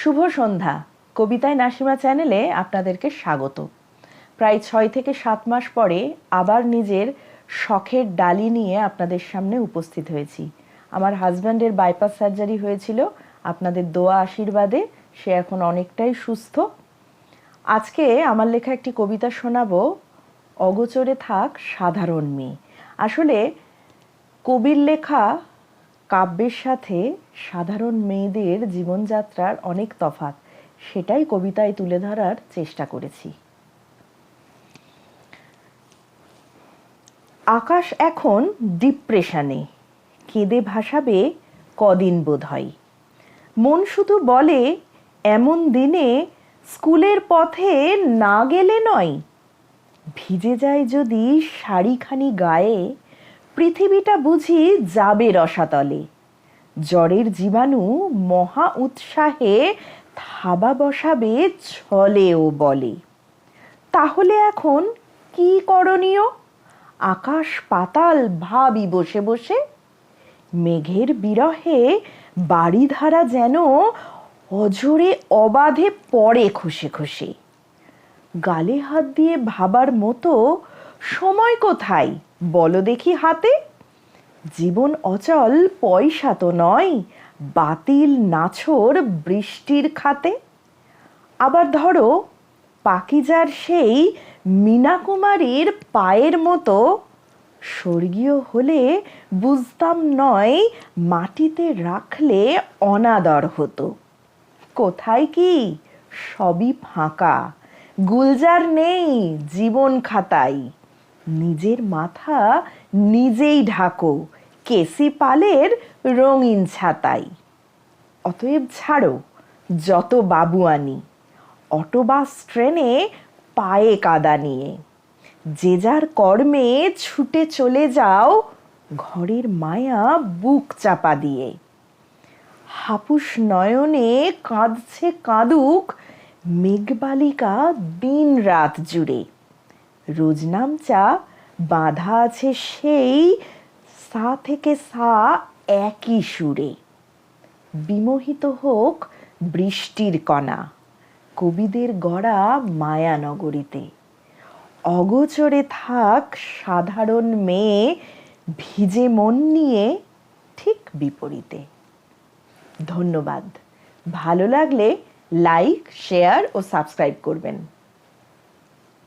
শুভ সন্ধ্যা। কবিতায় নাসিমা চ্যানেলে আপনাদেরকে স্বাগত। প্রায় ছয় থেকে সাত মাস পরে আবার নিজের শখের ডালি নিয়ে আপনাদের সামনে উপস্থিত হয়েছি। আমার হাজব্যান্ডের বাইপাস সার্জারি হয়েছিল, আপনাদের দোয়া আশীর্বাদে সে এখন অনেকটাই সুস্থ। আজকে আমার লেখা একটি কবিতা শোনাবো, অগোচরে থাক সাধারণ মেয়ে। আসলে কবির লেখা কাব্যের সাথে সাধারণ মেয়েদের জীবনযাত্রার অনেক তফাৎ, সেটাই কবিতায় তুলে ধরার চেষ্টা করেছি। আকাশ এখন ডিপ্রেশনে, কেঁদে ভাসাবে কদিন বোধ হয় মন শুধু বলে, এমন দিনে স্কুলের পথে না গেলে নয়। ভিজে যায় যদি শাড়িখানি গায়ে পৃথিবীটা বুঝি যাবে রসাতলে। জ্বরের জীবাণু মহা উৎসাহে থাবা বসাবে ছলে ও বলে। তাহলে এখন কি করণীয়? আকাশ পাতাল ভাবি বসে বসে। মেঘের বিরহে বাড়িধারা যেন অজরে অবাধে পড়ে খুশি খুশি গালে হাত দিয়ে ভাবার মতো সময় কোথায়? বলো দেখি হাতে। জীবন অচল, পয়সা তো নয়, বাতিল নাছর বৃষ্টির খাতে। আবার ধরো, পাকিজার সেই মীনাকুমারীর পায়ের মতো, স্বর্গীয় হলে বুঝতাম নয়, মাটিতে রাখলে অনাদর হতো। কোথায় কি? সবই ফাঁকা, গুলজার নেই জীবন খাতায়। নিজের মাথা নিজেই ঢাকো, কেসি পালের রঙিন ছাতাই। অতএব ছাড়ো, যত বাবুয়ানি অটোবাস ট্রেনে পায়ে কাদা নিয়ে। যে যার কর্মে ছুটে চলে যাও, ঘরের মায়া বুক চাপা দিয়ে। হাপুস নয়নে কাঁদছে কাঁদুক মেঘবালিকা দিন রাত জুড়ে। রোজনামচা বাঁধা আছে সেই সা থেকে সা একই সুরে। বিমোহিত হোক বৃষ্টির কণা, কবিদের গড়া মায়ানগরীতে। অগোচরে থাক সাধারণ মেয়ে, ভিজে মন নিয়ে ঠিক বিপরীতে। ধন্যবাদ। ভালো লাগলে লাইক, শেয়ার ও সাবস্ক্রাইব করবেন।